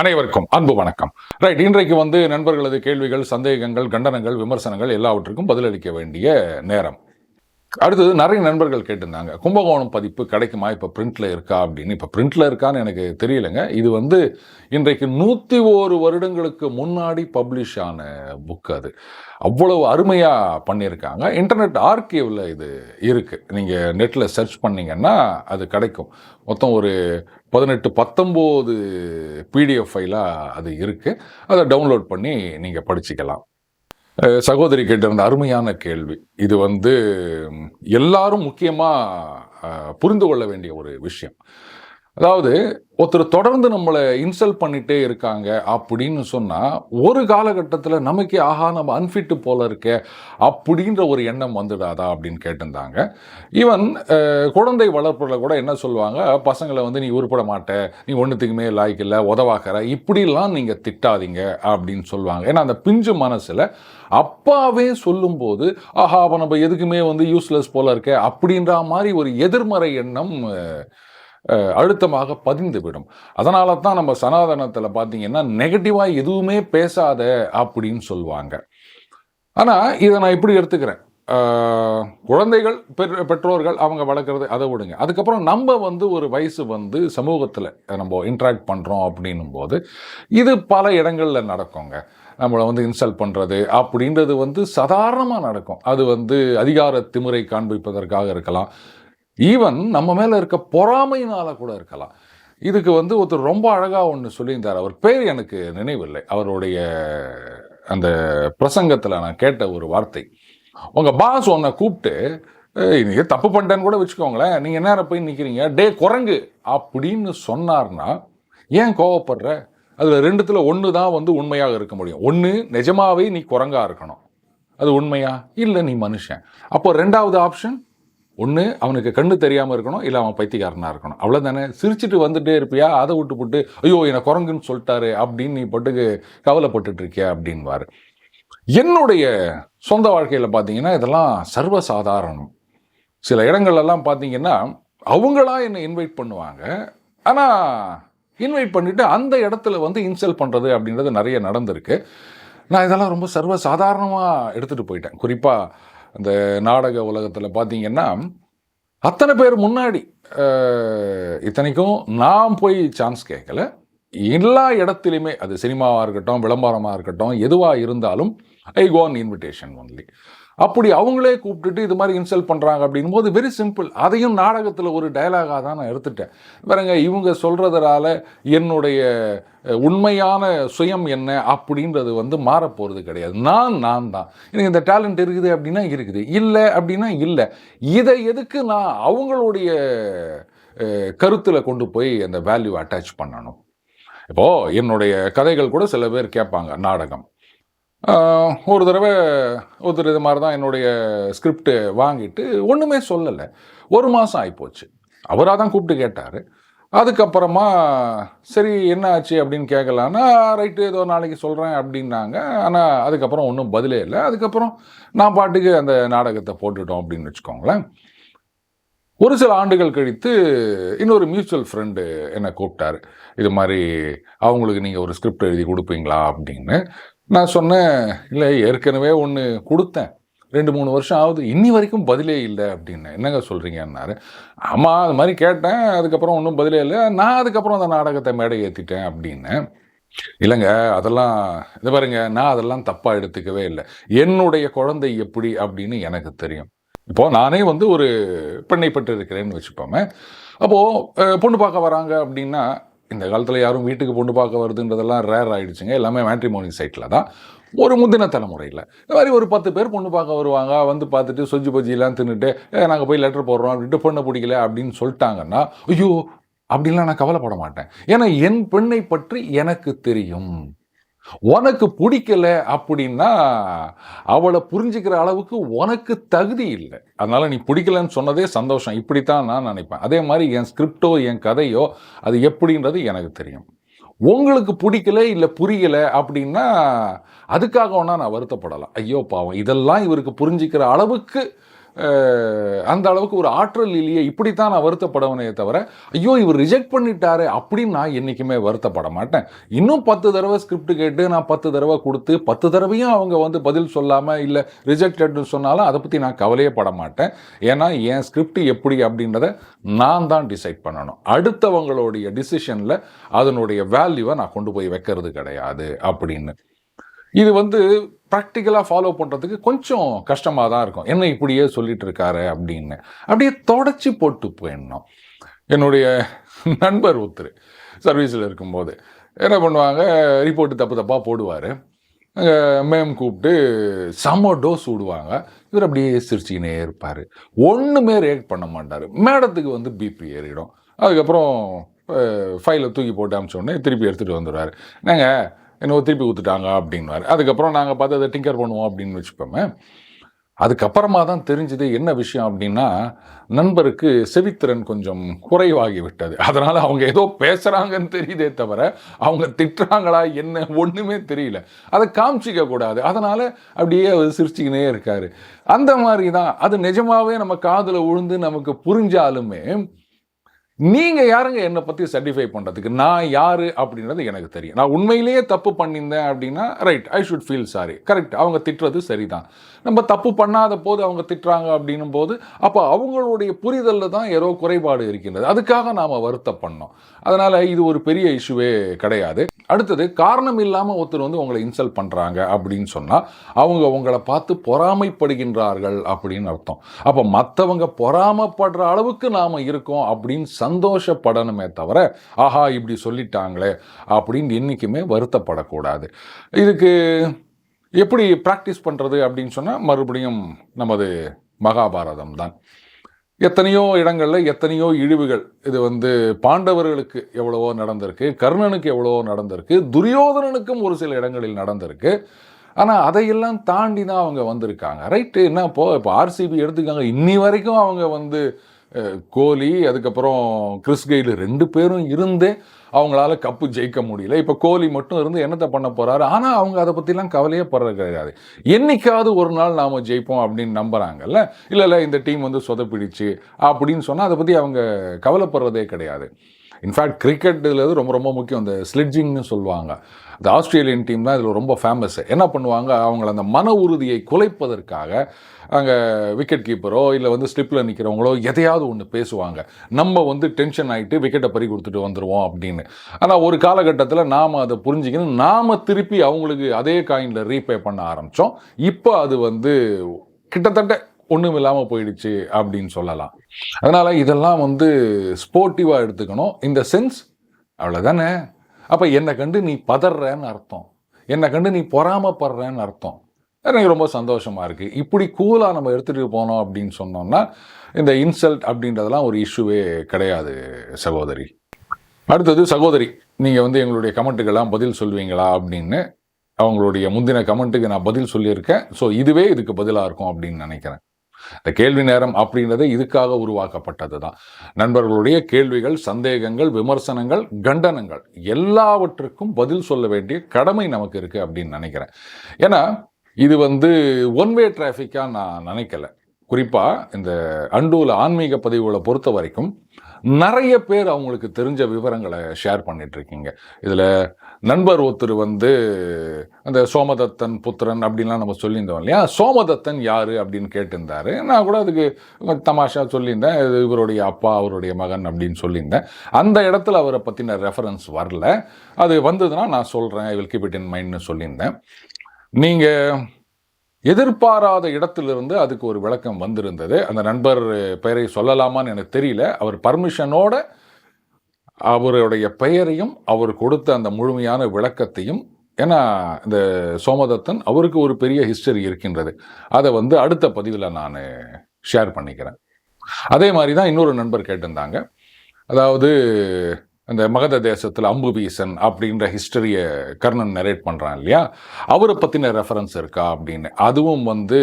அனைவருக்கும் அன்பு வணக்கம். ரைட் இன்றைக்கு வந்து நண்பர்களது கேள்விகள் சந்தேகங்கள் கண்டனங்கள் விமர்சனங்கள் எல்லாவற்றுக்கும் பதிலளிக்க வேண்டிய நேரம். அடுத்தது நிறைய நண்பர்கள் கேட்டிருந்தாங்க கும்பகோணம் பதிப்பு கிடைக்குமா? இப்போ பிரிண்டில் இருக்கா அப்படின்னு. இப்போ பிரிண்டில் இருக்கான்னு எனக்கு தெரியலைங்க. இது வந்து இன்றைக்கு நூற்றி ஓரு வருடங்களுக்கு முன்னாடி பப்ளிஷ் ஆன புக் அது. அவ்வளவு அருமையாக பண்ணியிருக்காங்க. இன்டர்நெட் ஆர்கேவில் இது இருக்குது நீங்கள் நெட்டில் சர்ச் பண்ணீங்கன்னா அது கிடைக்கும். மொத்தம் ஒரு பதினெட்டு பத்தொம்போது பிடிஎஃப் ஃபைலாக அது இருக்குது அதை டவுன்லோட் பண்ணி நீங்கள் படிச்சுக்கலாம். சகோதரி சகோதரி கேட்டிருந்த அருமையான கேள்வி. இது வந்து எல்லாரும் முக்கியமாக புரிந்து கொள்ள வேண்டிய ஒரு விஷயம். அதாவது ஒருத்தர் தொடர்ந்து நம்மளை இன்சல்ட் பண்ணிட்டே இருக்காங்க அப்படின்னு சொன்னால் ஒரு காலகட்டத்தில் நமக்கே ஆஹா நம்ம அன்ஃபிட்டு போல இருக்கே அப்படின்ற ஒரு எண்ணம் வந்துடாதா அப்படின்னு கேட்டிருந்தாங்க. ஈவன் குழந்தை வளர்ப்புல கூட என்ன சொல்லுவாங்க பசங்களை வந்து நீ உருப்பட மாட்ட நீ ஒன்றுத்துக்குமே லாய்க்கு இல்லை உதவாக்கிற இப்படிலாம் நீங்கள் திட்டாதீங்க அப்படின்னு சொல்லுவாங்க. ஏன்னா அந்த பிஞ்சு மனசில் அப்பாவே சொல்லும்போது ஆஹா அப்போ நம்ம எதுக்குமே வந்து யூஸ்லெஸ் போல இருக்க அப்படின்ற மாதிரி ஒரு எதிர்மறை எண்ணம் அழுத்தமாக பதிந்துவிடும். அதனால தான் நம்ம சனாதனத்தில் பார்த்தீங்கன்னா நெகட்டிவாக எதுவுமே பேசாத அப்படின்னு சொல்லுவாங்க ஆனால் இதை நான் இப்படி எடுத்துக்கிறேன். குழந்தைகள் பெற்- பெற்றோர்கள் அவங்க வளர்க்குறது அதை விடுங்க. அதுக்கப்புறம் நம்ம வந்து ஒரு வயசு வந்து சமூகத்தில் நம்ம இன்ட்ராக்ட் பண்ணுறோம் அப்படின்னும் போது இது பல இடங்களில் நடக்குங்க. நம்மளை வந்து இன்சல்ட் பண்ணுறது அப்படின்றது வந்து சாதாரணமாக நடக்கும். அது வந்து அதிகார திமுறை காண்பிப்பதற்காக இருக்கலாம். ஈவன் நம்ம மேலே இருக்க பொறாமையினால் கூட இருக்கலாம். இதுக்கு வந்து ஒருத்தர் ரொம்ப அழகாக ஒன்று சொல்லியிருந்தார். அவர் பேர் எனக்கு நினைவில்லை. அவருடைய அந்த பிரசங்கத்தில் நான் கேட்ட ஒரு வார்த்தை. உங்கள் பாஸ் உன்னை கூப்பிட்டு "ஏய், தப்பு பண்ணிட்டேன்னு கூட வச்சுக்கோங்களேன். நீங்கள் நேரம் போய் நிற்கிறீங்க டே குரங்கு. அப்படின்னு சொன்னார்னா ஏன் கோவப்படுற? அதில் ரெண்டுத்தில் ஒன்று தான் வந்து உண்மையாக இருக்க முடியும். ஒன்று நிஜமாவே நீ குரங்காக இருக்கணும். அது உண்மையா? இல்லை நீ மனுஷன். அப்போ ரெண்டாவது ஆப்ஷன் ஒன்று அவனுக்கு கண்ணு தெரியாமல் இருக்கணும் இல்லை அவன் பைத்தியக்காரனாக இருக்கணும். அவ்வளோதானே சிரிச்சுட்டு வந்துட்டே இருப்பியா? அதை விட்டு போட்டு ஐயோ என்னை குரங்குன்னு சொல்லிட்டாரு அப்படின்னு நீ பட்டுக்கு கவலைப்பட்டுட்டு இருக்கியா அப்படின்வார். என்னுடைய சொந்த வாழ்க்கையில் பார்த்தீங்கன்னா இதெல்லாம் சர்வசாதாரணம். சில இடங்கள்லாம் பார்த்தீங்கன்னா அவங்களா என்னை இன்வைட் பண்ணுவாங்க. ஆனால் இன்வைட் பண்ணிவிட்டு அந்த இடத்துல வந்து இன்சல்ட் பண்ணுறது அப்படின்றது நிறைய நடந்திருக்கு. நான் இதெல்லாம் ரொம்ப சர்வ சாதாரணமாக எடுத்துகிட்டு போயிட்டேன். குறிப்பாக அந்த நாடக உலகத்தில் பார்த்தீங்கன்னா அத்தனை பேர் முன்னாடி இத்தனைக்கும் நான் போய் சான்ஸ் கேட்கல எல்லா இடத்துலையுமே அது சினிமாவாக இருக்கட்டும் விளம்பரமாக இருக்கட்டும் எதுவாக இருந்தாலும் I go on invitation only அப்படி அவங்களே கூப்பிட்டுட்டு இது மாதிரி இன்சல்ட் பண்ணுறாங்க அப்படின்னும் போது வெரி சிம்பிள் அதையும் நாடகத்தில் ஒரு டைலாகாக தான் நான் எடுத்துட்டேன். பாருங்க இவங்க சொல்கிறதுனால என்னுடைய உண்மையான சுயம் என்ன அப்படின்றது வந்து மாறப்போகிறது கிடையாது. நான் நான் தான். எனக்கு இந்த டேலண்ட் இருக்குது அப்படின்னா இருக்குது. இல்லை அப்படின்னா இல்லை. இதை எதுக்கு நான் அவங்களுடைய கருத்தில் கொண்டு போய் அந்த வேல்யூ அட்டாச் பண்ணணும்? இப்போது என்னுடைய கதைகள் கூட சில பேர் கேட்பாங்க நாடகம். ஒரு தடவை ஒருத்தர் இது மாதிரி தான் என்னுடைய ஸ்கிரிப்டு வாங்கிட்டு ஒன்றுமே சொல்லலை. ஒரு மாதம் ஆகிப்போச்சு அவராக தான் கூப்பிட்டு கேட்டார். அதுக்கப்புறமா சரி என்ன ஆச்சு? அப்படின்னு கேட்கலான்னா ரைட்டு ஏதோ நாளைக்கு சொல்கிறேன் அப்படின்னாங்க. ஆனால் அதுக்கப்புறம் ஒன்றும் பதிலே இல்லை. அதுக்கப்புறம் நான் பாட்டுக்கு அந்த நாடகத்தை போட்டுட்டோம் அப்படின்னு வச்சுக்கோங்களேன். ஒரு சில ஆண்டுகள் கழித்து இன்னொரு மியூச்சுவல் ஃப்ரெண்டு என்னை கூப்பிட்டாரு. இது மாதிரி அவங்களுக்கு நீங்கள் ஒரு ஸ்கிரிப்ட் எழுதி கொடுப்பீங்களா? அப்படின்னு. நான் சொன்னேன் இல்லை ஏற்கனவே ஒன்று கொடுத்தேன். ரெண்டு மூணு வருஷம் ஆகுது. இன்னி வரைக்கும் பதிலே இல்லை அப்படின்னு. என்னங்க சொல்கிறீங்கன்னாரு ஆமாம் அது மாதிரி கேட்டேன். அதுக்கப்புறம் ஒன்றும் பதிலே இல்லை. நான் அதுக்கப்புறம் அந்த நாடகத்தை மேடை ஏற்றிட்டேன் அப்படின்னு. இல்லைங்க அதெல்லாம் இது பாருங்க நான் அதெல்லாம் தப்பாக எடுத்துக்கவே இல்லை. என்னுடைய குழந்தை எப்படி அப்படின்னு எனக்கு தெரியும். இப்போது நானே வந்து ஒரு பெண்ணை பெற்று இருக்கிறேன்னு வச்சுப்போமே அப்போது பொண்ணு பார்க்க வராங்க அப்படின்னா இந்த காலத்தில் யாரும் வீட்டுக்கு பொண்ணு பார்க்க வருதுன்றதெல்லாம் ரேர் ஆகிடுச்சுங்க எல்லாமே மேட்ரிமோனி சைட்டில் தான். ஒரு முந்தின தலைமுறையில் இந்த மாதிரி ஒரு பத்து பேர் பொண்ணு பார்க்க வருவாங்க. வந்து பார்த்துட்டு சொஜி பஜ்ஜிலாம் தின்னுட்டு நாங்கள் போய் லெட்டர் போடுறோம் அப்படின்ட்டு பொண்ணை பிடிக்கல அப்படின்னு சொல்லிட்டாங்கன்னா ஐயோ அப்படின்லாம் நான் கவலைப்பட மாட்டேன். ஏன்னா என் பெண்ணை பற்றி எனக்கு தெரியும். உனக்கு பிடிக்கல அப்படின்னா அவளை புரிஞ்சுக்கிற அளவுக்கு உனக்கு தகுதி இல்லை. அதனால் நீ பிடிக்கலன்னு சொன்னதே சந்தோஷம். இப்படித்தான் நான் நினைப்பேன். அதே மாதிரி என் ஸ்கிரிப்டோ என் கதையோ அது எப்படின்றது எனக்கு தெரியும். உங்களுக்கு பிடிக்கல இல்லை புரியல அப்படின்னா அதுக்காக வேணா நான் வருத்தப்படலாம். ஐயோ பாவம். இதெல்லாம் இவருக்கு புரிஞ்சுக்கிற அளவுக்கு அந்த அளவுக்கு ஒரு ஆற்றல் இல்லையே இப்படித்தான் நான் வருத்தப்படவனே தவிர ஐயோ இவர் ரிஜெக்ட் பண்ணிட்டாரு அப்படின்னு நான் என்றைக்குமே வருத்தப்பட மாட்டேன். இன்னும் பத்து தடவை ஸ்கிரிப்ட் கேட்டு நான் பத்து தடவை கொடுத்து பத்து தடவையும் அவங்க வந்து பதில் சொல்லாமல் இல்லை ரிஜெக்டட்னு சொன்னாலும் அதை பற்றி நான் கவலையே பட மாட்டேன். ஏன்னா என் ஸ்கிரிப்ட் எப்படி அப்படின்றத நான் தான் டிசைட் பண்ணணும். அடுத்தவங்களுடைய டிசிஷனில் அதனுடைய வேல்யூவை நான் கொண்டு போய் வைக்கிறது கிடையாது அப்படின்னு. இது வந்து ப்ராக்டிக்கலாக ஃபாலோ பண்ணுறதுக்கு கொஞ்சம் கஷ்டமாக தான் இருக்கும். என்ன இப்படியே சொல்லிட்டு இருக்காரு அப்படின்னு. அப்படியே தொடச்சி போட்டு போயிடணும். என்னுடைய நண்பர் ஒருத்தர் சர்வீஸில் இருக்கும்போது. என்ன பண்ணுவாங்க? ரிப்போர்ட்டு தப்பு தப்பாக போடுவார். மேம் கூப்பிட்டு செம்ம டோஸ் விடுவாங்க. இவர் அப்படியே சிரிச்சுக்கினே இருப்பார். ஒன்றுமே ரியாக்ட் பண்ண மாட்டார். மேடத்துக்கு வந்து பிபி ஏறிடும். அதுக்கப்புறம் ஃபைலை தூக்கி போட்டு அமிச்ச உடனே திருப்பி எடுத்துகிட்டு வந்துடுவார். நாங்கள் என்னவோ திருப்பி ஊற்றுட்டாங்க அப்படின்னாரு அதுக்கப்புறம் நாங்கள் பார்த்து அதை டிங்கர் பண்ணுவோம் அப்படின்னு வச்சுப்போமே அதுக்கப்புறமா தான் தெரிஞ்சது என்ன விஷயம் அப்படின்னா நண்பருக்கு செவித்திறன் கொஞ்சம் குறைவாகி விட்டது அதனால் அவங்க ஏதோ பேசுகிறாங்கன்னு தெரியுதே தவிர அவங்க திட்டுறாங்களா என்ன ஒன்றுமே தெரியல. அதை காமிச்சிக்க கூடாது. அதனால் அப்படியே அவர் சிரிச்சுக்கினே இருக்கார். அந்த மாதிரி தான். அது நிஜமாகவே நம்ம காதில் விழுந்து நமக்கு புரிஞ்சாலுமே நீங்க யாருங்க என்னை பத்தி சர்டிஃபை பண்றதுக்கு? நான் யாரு அப்படின்றது எனக்கு தெரியும். நான் உண்மையிலேயே தப்பு பண்ணியிருந்தேன் அப்படின்னா right I should feel sorry correct அவங்க திட்டுறது சரிதான். நம்ம தப்பு பண்ணாத போது அவங்க திட்டுறாங்க அப்படின்னும் போது அப்போ அவங்களுடைய புரிதலில் தான் ஏதோ குறைபாடு இருக்கின்றது. அதுக்காக நாம் பண்ணோம். அதனால இது ஒரு பெரிய இஷ்யூவே கிடையாது. அடுத்தது காரணம் இல்லாமல் ஒருத்தர் வந்து உங்களை இன்சல்ட் பண்ணுறாங்க அப்படின்னு சொன்னால் அவங்க உங்களை பார்த்து பொறாமைப்படுகின்றார்கள் அப்படின்னு அர்த்தம். அப்போ மற்றவங்க பொறாமைப்படுற அளவுக்கு நாம் இருக்கோம் அப்படின்னு சந்தோஷப்படணுமே தவிர ஆஹா இப்படி சொல்லிட்டாங்களே அப்படின்னு என்றைக்குமே வருத்தப்படக்கூடாது. இதுக்கு எப்படி ப்ராக்டிஸ் பண்ணுறது அப்படின்னு சொன்னால் மறுபடியும் நமது மகாபாரதம் தான். எத்தனையோ இடங்களில் எத்தனையோ இழிவுகள். இது வந்து பாண்டவர்களுக்கு எவ்வளவோ நடந்திருக்கு கர்ணனுக்கு எவ்வளவோ நடந்திருக்கு துரியோதனனுக்கும் ஒரு சில இடங்களில் நடந்திருக்கு. ஆனால் அதையெல்லாம் தாண்டி தான் அவங்க வந்திருக்காங்க. ரைட்டு என்ன இப்போ இப்போ ஆர்சிபி எடுத்துக்காங்க. இன்னி வரைக்கும் அவங்க வந்து கோலி அதுக்கப்புறம் கிறிஸ் கெயில் ரெண்டு பேரும் இருந்தே அவங்களால கப்பு ஜெயிக்க முடியல. இப்போ கோலி மட்டும் இருந்து என்னத்தை பண்ண போகிறாரு ஆனால் அவங்க அதை பற்றிலாம் கவலையே படுறது கிடையாது. என்றைக்காவது ஒரு நாள் நாம் ஜெயிப்போம் அப்படின்னு நம்புகிறாங்கல்ல இல்லை இல்லை இந்த டீம் வந்து சொதப்பிடிச்சு அப்படின்னு சொன்னால் அதை பற்றி அவங்க கவலைப்படுறதே கிடையாது. இன்ஃபேக்ட் கிரிக்கெட்டில் ரொம்ப ரொம்ப முக்கியம். இந்த ஸ்லிட்ஜிங்னு சொல்லுவாங்க. இந்த ஆஸ்திரேலியன் டீம் தான் இதில் ரொம்ப ஃபேமஸ் என்ன பண்ணுவாங்க? அவங்கள அந்த மன உறுதியை குலைப்பதற்காக அங்கே விக்கெட் கீப்பரோ இல்லை வந்து ஸ்லிப்பில் நிற்கிறவங்களோ எதையாவது ஒன்று பேசுவாங்க. நம்ம வந்து டென்ஷன் ஆகிட்டு விக்கெட்டை பறி கொடுத்துட்டு வந்துடுவோம் அப்படின்னு. ஆனால் ஒரு காலகட்டத்தில் நாம் அதை புரிஞ்சுக்கணும். நாம் திருப்பி அவங்களுக்கு அதே காயினில் ரீபே பண்ண ஆரம்பித்தோம் இப்போ அது வந்து கிட்டத்தட்ட ஒன்றும் இல்லாமல் போயிடுச்சு அப்படின்னு சொல்லலாம். அதனால் இதெல்லாம் வந்து ஸ்போர்ட்டிவாக எடுத்துக்கணும். இந்த சென்ஸ் அவ்வளோதானே அப்போ என்னை கண்டு நீ பதறன்னு அர்த்தம். என்னை கண்டு நீ பொறாமப்படுறேன்னு அர்த்தம். எனக்கு ரொம்ப சந்தோஷமாக இருக்குது இப்படி கூலாக நம்ம எடுத்துகிட்டு போனோம் அப்படின்னு சொன்னோம்னா இந்த இன்சல்ட் அப்படின்றதெல்லாம் ஒரு இஷ்யூவே கிடையாது சகோதரி. அடுத்தது சகோதரி நீங்கள் வந்து எங்களுடைய கமெண்ட்டுக்கெல்லாம் பதில் சொல்வீங்களா அப்படின்னு. அவங்களுடைய முந்தின கமெண்ட்டுக்கு நான் பதில் சொல்லியிருக்கேன். ஸோ இதுவே இதுக்கு பதிலாக இருக்கும் அப்படின்னு நினைக்கிறேன். இந்த கேள்வி நேரம் அப்படின்றது இதுக்காக உருவாக்கப்பட்டது தான் நண்பர்களுடைய கேள்விகள் சந்தேகங்கள் விமர்சனங்கள் கண்டனங்கள் எல்லாவற்றுக்கும் பதில் சொல்ல வேண்டிய கடமை நமக்கு இருக்குது அப்படின்னு நினைக்கிறேன். ஏன்னா இது வந்து ஒன் வே டிராஃபிக்காக நான் நினைக்கல. குறிப்பாக இந்த அண்டூல ஆன்மீக பதிவுகளை பொறுத்த வரைக்கும் நிறைய பேர் அவங்களுக்கு தெரிஞ்ச விவரங்களை ஷேர் பண்ணிட்டு இருக்கீங்க இதில் நண்பர் ஒருத்தர் வந்து அந்த சோமதத்தன் புத்திரன் அப்படின்லாம் நம்ம சொல்லியிருந்தோம் இல்லையா? சோமதத்தன் யார் அப்படின்னு கேட்டிருந்தாரு. நான் கூட அதுக்கு தமாஷா சொல்லியிருந்தேன். இது இவருடைய அப்பா அவருடைய மகன் அப்படின்னு சொல்லியிருந்தேன். அந்த இடத்துல அவரை பற்றின ரெஃபரன்ஸ் வரல. அது வந்ததுன்னா நான் சொல்கிறேன் I will keep it in மைண்ட்னு சொல்லியிருந்தேன். நீங்கள் எதிர்பாராத இடத்திலிருந்து அதுக்கு ஒரு விளக்கம் வந்திருந்தது. அந்த நண்பர் பெயரை சொல்லலாமான்னு எனக்கு தெரியல. அவர் பர்மிஷனோட அவருடைய பெயரையும் அவர் கொடுத்த அந்த முழுமையான விளக்கத்தையும் ஏன்னா இந்த சோமதத்தன் அவருக்கு ஒரு பெரிய ஹிஸ்டரி இருக்கின்றது. அதை வந்து அடுத்த பதிவில் நான் ஷேர் பண்ணிக்கிறேன். அதே மாதிரி தான் இன்னொரு நண்பர் கேட்டிருந்தாங்க. அதாவது அந்த மகத தேசத்தில் அம்புபீசன் அப்படின்ற ஹிஸ்டரியை கர்ணன் நரேட் பண்ணுறான் இல்லையா? அவரை பற்றின ரெஃபரன்ஸ் இருக்கா அப்படின்னு. அதுவும் வந்து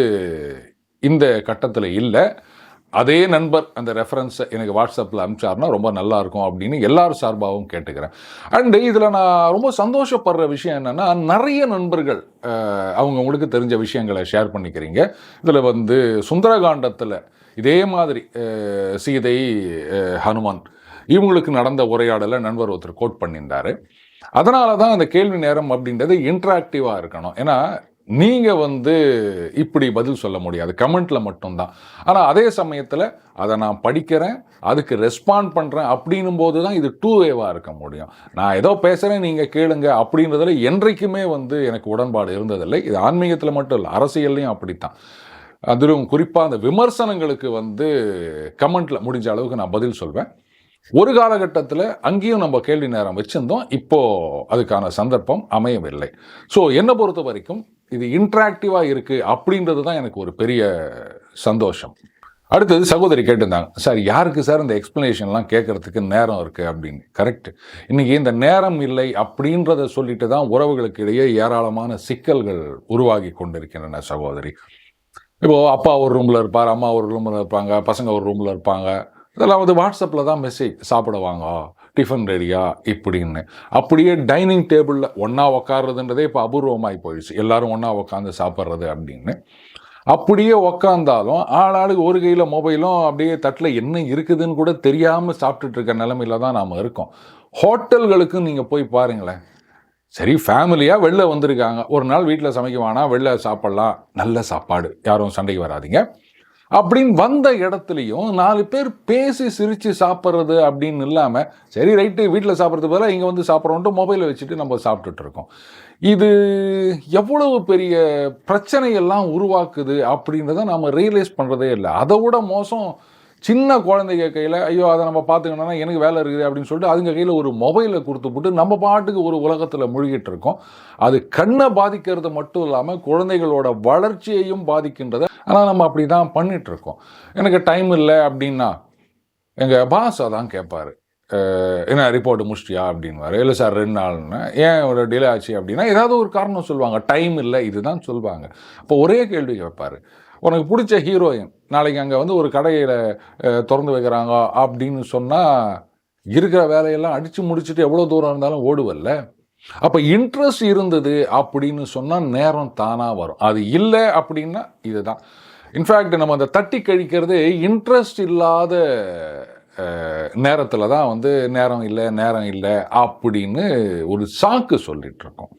இந்த கட்டத்தில் இல்லை. அதே நண்பர் அந்த ரெஃபரன்ஸை எனக்கு வாட்ஸ்அப்பில் அனுப்பிச்சாருன்னா ரொம்ப நல்லாயிருக்கும் அப்படின்னு எல்லாரும் சார்பாகவும் கேட்டுக்கிறேன். அண்டு இதில் நான் ரொம்ப சந்தோஷப்படுற விஷயம் என்னென்னா நிறைய நண்பர்கள் அவங்க உங்களுக்கு தெரிஞ்ச விஷயங்களை ஷேர் பண்ணிக்கிறீங்க. இதில் வந்து சுந்தரகாண்டத்தில் இதே மாதிரி சீதை ஹனுமான் இவங்களுக்கு நடந்த உரையாடலை நண்பர் ஒருத்தர் கோட் பண்ணியிருந்தாரு. அதனால தான் அந்த கேள்வி நேரம் அப்படின்றது இன்ட்ராக்டிவாக இருக்கணும். ஏன்னா நீங்கள் வந்து இப்படி பதில் சொல்ல முடியாது. கமெண்ட்டில் மட்டும்தான். ஆனால் அதே சமயத்தில் அதை நான் படிக்கிறேன் அதுக்கு ரெஸ்பாண்ட் பண்ணுறேன் அப்படின்னும் போது தான் இது டூ வேவாக இருக்க முடியும். நான் ஏதோ பேசுகிறேன் நீங்கள் கேளுங்க அப்படின்றதுல என்றைக்குமே வந்து எனக்கு உடன்பாடு இருந்ததில்லை. இது ஆன்மீகத்தில் மட்டும் இல்லை அரசியல்லையும் அப்படித்தான். அதிலும் குறிப்பாக அந்த விமர்சனங்களுக்கு வந்து கமெண்ட்டில் முடிஞ்ச அளவுக்கு நான் பதில் சொல்வேன். ஒரு காலகட்டத்தில் அங்கேயும் நம்ம கேள்வி நேரம் வச்சுருந்தோம். இப்போ அதுக்கான சந்தர்ப்பம் அமையவில்லை. ஸோ என்னை பொறுத்த வரைக்கும் இது இன்ட்ராக்டிவாக இருக்குது அப்படின்றது தான் எனக்கு ஒரு பெரிய சந்தோஷம். அடுத்தது சகோதரி கேட்டிருந்தாங்க சார் யாருக்கு சார் இந்த எக்ஸ்ப்ளனேஷன்லாம் கேட்குறதுக்கு நேரம் இருக்குது அப்படின்னு. கரெக்ட் இன்றைக்கி இந்த நேரம் இல்லை அப்படின்றத சொல்லிட்டு தான் உறவுகளுக்கு இடையே ஏராளமான சிக்கல்கள் உருவாகி கொண்டிருக்கின்றன சகோதரி. இப்போ அப்பா ஒரு ரூமில் இருப்பார் அம்மா ஒரு ரூமில் இருப்பாங்க பசங்க ஒரு ரூமில் இருப்பாங்க. இதெல்லாம் வந்து வாட்ஸ்அப்பில் தான் மெசேஜ் சாப்பிட வாங்க டிஃபன் ரெடியா இப்படின்னு. அப்படியே டைனிங் டேபிளில் ஒன்றா உக்காடுறதுன்றதே இப்போ அபூர்வமாகி போயிடுச்சு. எல்லாரும் ஒன்றா உட்காந்து சாப்பிட்றது அப்படின்னு. அப்படியே உக்காந்தாலும் ஆளாளுக்கு ஒரு கையில் மொபைலும் அப்படியே தட்டில் என்ன இருக்குதுன்னு கூட தெரியாமல் சாப்பிட்டுட்டு இருக்க நிலமையில தான் நாம் இருக்கோம். ஹோட்டல்களுக்கு நீங்கள் போய் பாருங்களேன். சரி ஃபேமிலியாக வெளில வந்திருக்காங்க. ஒரு நாள் வீட்டில் சமைக்க வேணாம் வெளில சாப்பிட்லாம். நல்ல சாப்பாடு. யாரும் சண்டைக்கு வராதீங்க. அப்படின்னு வந்த இடத்துலையும் நாலு பேர் பேசி சிரித்து சாப்பிட்றது அப்படின்னு இல்லாமல் சரி ரைட்டு வீட்டில் சாப்பிட்றது பதிலாக இங்கே வந்து சாப்பிட்றோன்ட்டு மொபைலை வச்சுட்டு நம்ம சாப்பிட்டுட்ருக்கோம் இது எவ்வளவு பெரிய பிரச்சனையெல்லாம் உருவாக்குது அப்படின்றத நம்ம ரியலைஸ் பண்ணுறதே இல்லை. அதை விட மோசம் சின்ன குழந்தைங்க கையில் ஐயோ அதை நம்ம பார்த்துக்கணும்னா எனக்கு வேலை இருக்குது அப்படின்னு சொல்லிட்டு அதுங்க கையில் ஒரு மொபைலை கொடுத்து போட்டு நம்ம பாட்டுக்கு ஒரு உலகத்தில் முழுகிட்டு இருக்கோம். அது கண்ணை பாதிக்கிறது மட்டும் இல்லாமல் குழந்தைகளோட வளர்ச்சியையும் பாதிக்கின்றத ஆனால் நம்ம அப்படி தான் பண்ணிகிட்ருக்கோம் எனக்கு டைம் இல்லை அப்படின்னா எங்கள் பாஸ் அதான் கேட்பாரு என்ன ரிப்போர்ட் முடிச்சிட்டியா அப்படின்வாரு இல்லை சார் ரெண்டு நாள்னு. ஏன் ஒரு டிலே ஆச்சு அப்படின்னா ஏதாவது ஒரு காரணம் சொல்லுவாங்க. டைம் இல்லை இதுதான் சொல்லுவாங்க. அப்போ ஒரே கேள்வி கேட்பாரு. உனக்கு பிடிச்ச ஹீரோயின் நாளைக்கு அங்கே வந்து ஒரு கடையில் திறந்து வைக்கிறாங்க அப்படின்னு சொன்னால் இருக்கிற வேலையெல்லாம் அடித்து முடிச்சுட்டு எவ்வளோ தூரம் இருந்தாலும் ஓடுவல்ல? அப்போ இன்ட்ரெஸ்ட் இருந்தது அப்படின்னு சொன்னால் நேரம் தானாக வரும். அது இல்லை அப்படின்னா இதுதான். இன்ஃபேக்ட் நம்ம அந்த தட்டி கழிக்கிறது இன்ட்ரெஸ்ட் இல்லாத நேரத்தில் தான் வந்து நேரம் இல்லை நேரம் இல்லை அப்படின்னு ஒரு சாக்கு சொல்லிகிட்ருக்கோம்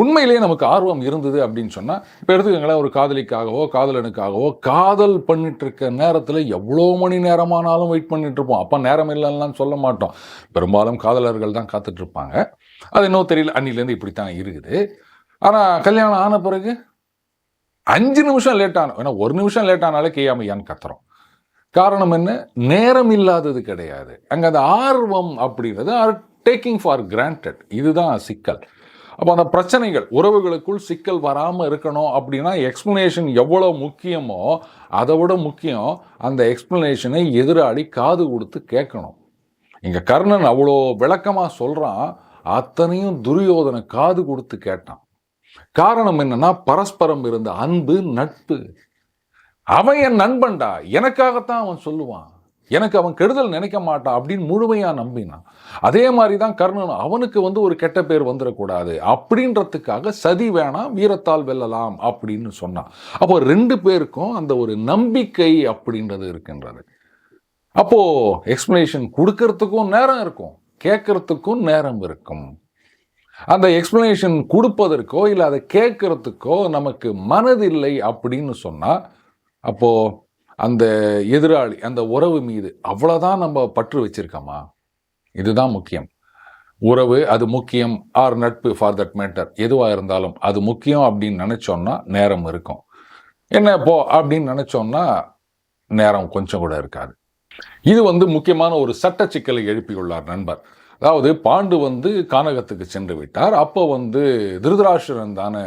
உண்மையிலேயே நமக்கு ஆர்வம் இருந்தது அப்படின்னு சொன்னால் இப்போ எடுத்துக்கங்களேன் ஒரு காதலிக்காகவோ காதலனுக்காகவோ காதல் பண்ணிட்டு இருக்க நேரத்தில் எவ்வளோ மணி நேரமானாலும் வெயிட் பண்ணிட்டு இருப்போம். அப்போ நேரம் இல்லைன்னா சொல்ல மாட்டோம். பெரும்பாலும் காதலர்கள் தான் காத்துட்ருப்பாங்க அது இன்னும் தெரியல. அன்னிலேருந்து இப்படித்தான் இருக்குது. ஆனால் கல்யாணம் ஆன பிறகு அஞ்சு நிமிஷம் லேட் ஏன்னா ஒரு நிமிஷம் லேட் ஆனாலே கேயாமையான்னு கத்துறோம்? காரணம் என்ன? நேரம் இல்லாதது கிடையாது. அங்கே அந்த ஆர்வம் அப்படின்றது ஆர் டேக்கிங் ஃபார் கிராண்டட் இதுதான் சிக்கல். அப்போ அந்த பிரச்சனைகள் உறவுகளுக்குள் சிக்கல் வராமல் இருக்கணும் அப்படின்னா எக்ஸ்ப்ளனேஷன் எவ்வளோ முக்கியமோ அதை விட முக்கியம் அந்த எக்ஸ்ப்ளனேஷனை எதிராளி காது கொடுத்து கேட்கணும். இங்கே கர்ணன் அவ்வளோ விளக்கமாக சொல்கிறான் அத்தனையும் துரியோதனை காது கொடுத்து கேட்டான். காரணம் என்னன்னா பரஸ்பரம் இருந்த அன்பு நட்பு. அவன் என் நண்பன்டா எனக்காகத்தான் அவன் சொல்லுவான். எனக்கு அவன் கெடுதல் நினைக்க மாட்டான் அப்படின்னு முழுமையா நம்பினான். அதே மாதிரி தான் கர்ணன் அவனுக்கு வந்து ஒரு கெட்ட பேர் வந்துடக்கூடாது அப்படின்றதுக்காக சதி வேணாம் வீரத்தால் வெல்லலாம் அப்படின்னு சொன்னான். அப்போ ரெண்டு பேருக்கும் அந்த ஒரு நம்பிக்கை அப்படின்றது இருக்கின்றது. அப்போது எக்ஸ்பிளனேஷன் கொடுக்கறதுக்கும் நேரம் இருக்கும். கேட்கறதுக்கும் நேரம் இருக்கும். அந்த எக்ஸ்பிளனேஷன் கொடுப்பதற்கோ இல்லை அதை கேட்கறதுக்கோ நமக்கு மனதில்லை அப்படின்னு சொன்னால் அப்போ அந்த எதிராளி அந்த உறவு மீது அவ்வளோதான் நம்ம பற்று வச்சிருக்கோமா? இதுதான் முக்கியம். உறவு அது முக்கியம் ஆர் நட்பு ஃபார் தட் மேட்டர் எதுவாக இருந்தாலும் அது முக்கியம் அப்படின்னு நினச்சோன்னா நேரம் இருக்கும். என்ன போ அப்படின்னு நினச்சோன்னா நேரம் கொஞ்சம் கூட இருக்காது. இது வந்து முக்கியமான ஒரு சட்ட சிக்கலை எழுப்பியுள்ளார் நண்பர். அதாவது பாண்டு வந்து கானகத்துக்கு சென்று விட்டார். அப்போ வந்து திருதராஷ்டிரன் தானே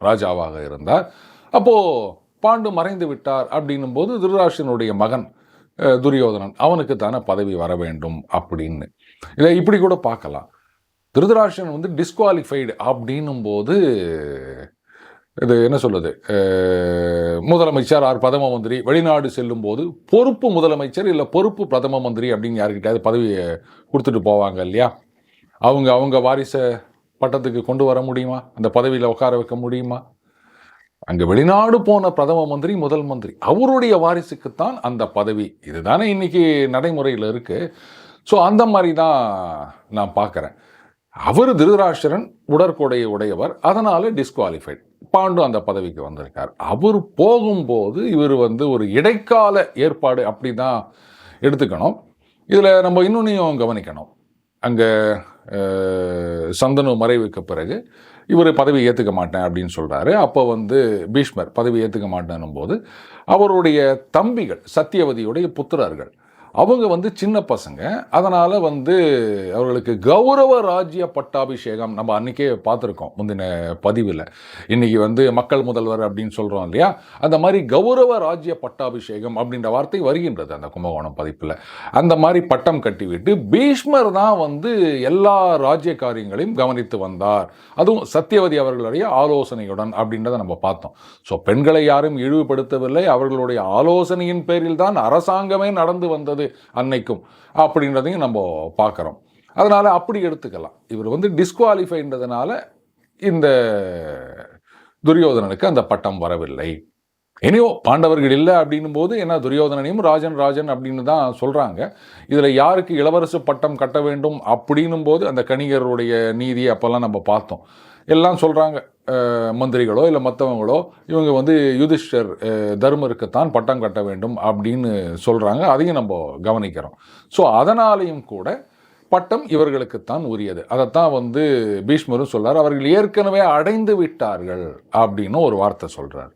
ராஜாவாக இருந்தார். அப்போது பாண்டு மறைந்து விட்டார் அப்படின்னும் போது திருதராஷ்டிரனுடைய மகன் துரியோதனன் அவனுக்கு தானே பதவி வர வேண்டும் அப்படின்னு. இதை இப்படி கூட பார்க்கலாம். திருதராஷ்டிரன் வந்து டிஸ்குவாலிஃபைடு அப்படின்னும் போது இது என்ன சொல்லுது முதலமைச்சர் ஆர் பிரதம மந்திரி வெளிநாடு செல்லும் போது பொறுப்பு முதலமைச்சர் இல்லை பொறுப்பு பிரதம மந்திரி அப்படின்னு யாருக்கிட்டாவது பதவியை கொடுத்துட்டு போவாங்க இல்லையா? அவங்க அவங்க வாரிசை பட்டத்துக்கு கொண்டு வர முடியுமா? அந்த பதவியில் உட்கார வைக்க முடியுமா? அங்கே வெளிநாடு போன பிரதம மந்திரி முதல் மந்திரி அவருடைய வாரிசுக்குத்தான் அந்த பதவி. இதுதானே இன்னைக்கு நடைமுறையில் இருக்குது ஸோ அந்த மாதிரி தான் நான் பார்க்குறேன் அவர் திருதராஷ்டிரன் உடற்கொடையை உடையவர். அதனால் டிஸ்குவாலிஃபைட் பாண்டு அந்த பதவிக்கு வந்திருக்கார். அவர் போகும்போது இவர் வந்து ஒரு இடைக்கால ஏற்பாடு அப்படி தான் எடுத்துக்கணும். இதில் நம்ம இன்னொன்னையும் கவனிக்கணும். அங்கே சந்தனு மறைவுக்கு பிறகு இவர் பதவி ஏற்றுக்க மாட்டேன் அப்படின்னு சொல்கிறாரு அப்போ வந்து பீஷ்மர் பதவி ஏற்றுக்க மாட்டேன்னும் போது அவருடைய தம்பிகள் சத்தியவதியுடைய புத்திரர்கள் அவங்க வந்து சின்ன பசங்க. அதனால் வந்து அவர்களுக்கு கௌரவ ராஜ்ய பட்டாபிஷேகம் நம்ம அன்றைக்கே பார்த்துருக்கோம் முந்தின பதிவில். இன்றைக்கி வந்து மக்கள் முதல்வர் அப்படின்னு சொல்கிறோம் இல்லையா? அந்த மாதிரி கௌரவ ராஜ்ய பட்டாபிஷேகம் அப்படின்ற வார்த்தை வருகின்றது அந்த கும்பகோணம் பதிப்பில். அந்த மாதிரி பட்டம் கட்டிவிட்டு பீஷ்மர் தான் வந்து எல்லா ராஜ்ய காரியங்களையும் கவனித்து வந்தார். அதுவும் சத்தியவதி அவர்களுடைய ஆலோசனையுடன் அப்படின்றத நம்ம பார்த்தோம். ஸோ பெண்களை யாரும் இழிவுபடுத்தவில்லை. அவர்களுடைய ஆலோசனையின் பேரில் தான் அரசாங்கமே நடந்து வந்தது அன்னைக்கும் அப்படின்றதையும் நம்ம பார்க்குறோம். அதனால் அப்படி எடுத்துக்கலாம். இவர் வந்து டிஸ்குவாலிஃபைன்றதுனால இந்த துரியோதனனுக்கு அந்த பட்டம் வரவில்லை. இனியோ பாண்டவர்கள் இல்லை அப்படின்னும் போது என்ன துரியோதனனையும் ராஜன் ராஜன் அப்படின்னு தான் சொல்கிறாங்க இதில் யாருக்கு இளவரசு பட்டம் கட்ட வேண்டும் அப்படின்னும் போது அந்த கணிகருடைய நீதி அப்போல்லாம் நம்ம பார்த்தோம். எல்லாம் சொல்கிறாங்க மந்திரிகளோ இல்லை மற்றவங்களோ இவங்க வந்து யுதிஷ்டர் தர்மருக்குத்தான் பட்டம் கட்ட வேண்டும் அப்படின்னு சொல்கிறாங்க அதையும் நம்ம கவனிக்கிறோம். ஸோ அதனாலேயும் கூட பட்டம் இவர்களுக்குத்தான் உரியது. அதைத்தான் வந்து பீஷ்மரும் சொல்கிறார் அவர்கள் ஏற்கனவே அடைந்து விட்டார்கள் அப்படின்னு ஒரு வார்த்தை சொல்கிறார்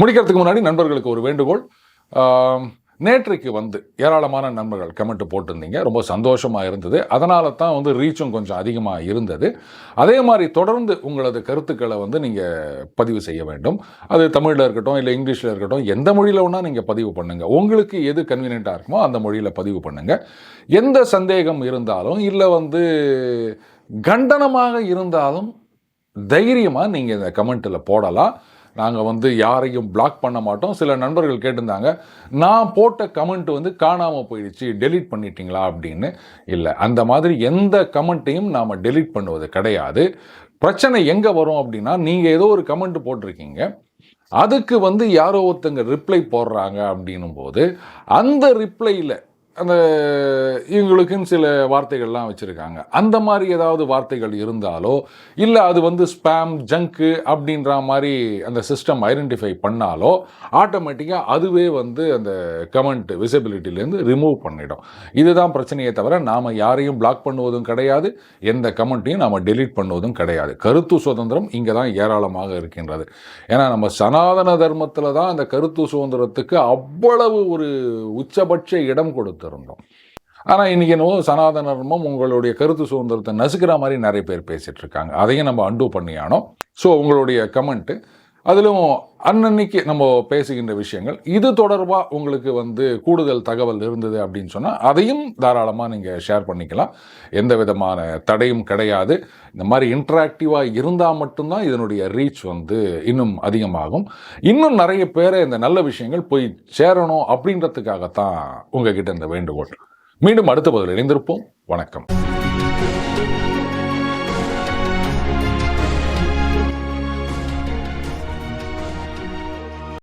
முடிக்கிறதுக்கு முன்னாடி நண்பர்களுக்கு ஒரு வேண்டுகோள். நேற்றைக்கு வந்து ஏராளமான நண்பர்கள் கமெண்ட் போட்டிருந்தீங்க. ரொம்ப சந்தோஷமாக இருந்தது. அதனால தான் வந்து ரீச்சும் கொஞ்சம் அதிகமாக இருந்தது. அதே மாதிரி தொடர்ந்து உங்களது கருத்துக்களை வந்து நீங்கள் பதிவு செய்ய வேண்டும். அது தமிழில் இருக்கட்டும் இல்லை இங்கிலீஷில் இருக்கட்டும் எந்த மொழியில் வேணால் நீங்கள் பதிவு பண்ணுங்கள் உங்களுக்கு எது கன்வீனியண்ட்டாக இருக்குமோ அந்த மொழியில் பதிவு பண்ணுங்கள் எந்த சந்தேகம் இருந்தாலும் இல்லை வந்து கண்டனமாக இருந்தாலும் தைரியமாக நீங்கள் இந்த கமெண்ட்டில் போடலாம். நாங்கள் வந்து யாரையும் பிளாக் பண்ண மாட்டோம். சில நண்பர்கள் கேட்டிருந்தாங்க நான் போட்ட கமெண்ட் வந்து காணாமல் போயிடுச்சு டெலீட் பண்ணிட்டீங்களா? அப்படின்னு. இல்லை அந்த மாதிரி எந்த கமெண்ட்டையும் நாம் டெலீட் பண்ணுவது கிடையாது. பிரச்சனை எங்கே வரும் அப்படின்னா நீங்கள் ஏதோ ஒரு கமெண்ட் போட்டிருக்கீங்க அதுக்கு வந்து யாரோ ஒருத்தங்க ரிப்ளை போடுறாங்க அப்படின்னும் போது அந்த ரிப்ளையில் அந்த இவங்களுக்குன்னு சில வார்த்தைகள்லாம் வச்சுருக்காங்க. அந்த மாதிரி ஏதாவது வார்த்தைகள் இருந்தாலோ இல்லை அது வந்து ஸ்பேம் ஜங்க்கு அப்படின்ற மாதிரி அந்த சிஸ்டம் ஐடென்டிஃபை பண்ணாலோ ஆட்டோமேட்டிக்காக அதுவே வந்து அந்த கமெண்ட் விசிபிலிட்டிலேருந்து ரிமூவ் பண்ணிடும். இதுதான் பிரச்சனையே தவிர நாம் யாரையும் பிளாக் பண்ணுவதும் கிடையாது. எந்த கமெண்ட்டையும் நாம் டெலீட் பண்ணுவதும் கிடையாது. கருத்து சுதந்திரம் இங்கே தான் ஏராளமாக இருக்கின்றது. ஏன்னா நம்ம சனாதன தர்மத்தில் தான் அந்த கருத்து சுதந்திரத்துக்கு அவ்வளவு ஒரு உச்சபட்ச இடம் கொடுத்து இருந்தோம் ஆனால் இன்றைக்கி என்னவோ சனாதன தர்மம் உங்களுடைய கருத்து சுதந்திரத்தை நசுக்கிற மாதிரி நிறைய பேர் பேசிகிட்டு இருக்காங்க. அதையும் நம்ம அண்டூ பண்ணியானோம் ஸோ உங்களுடைய கமெண்ட்டு அதிலும் அன்னன்னைக்கு நம்ம பேசுகின்ற விஷயங்கள் இது தொடர்பாக உங்களுக்கு வந்து கூடுதல் தகவல் இருந்தது அப்படின்னு சொன்னால் அதையும் தாராளமாக நீங்கள் ஷேர் பண்ணிக்கலாம். எந்த விதமான தடையும் கிடையாது. இந்த மாதிரி இன்ட்ராக்டிவாக இருந்தால் மட்டும்தான் இதனுடைய ரீச் வந்து இன்னும் அதிகமாகும். இன்னும் நிறைய பேரை இந்த நல்ல விஷயங்கள் போய் சேரணும் அப்படின்றதுக்காகத்தான் உங்ககிட்ட இந்த வேண்டுகோள். மீண்டும் அடுத்த பதில் இணைந்திருப்போம். வணக்கம்.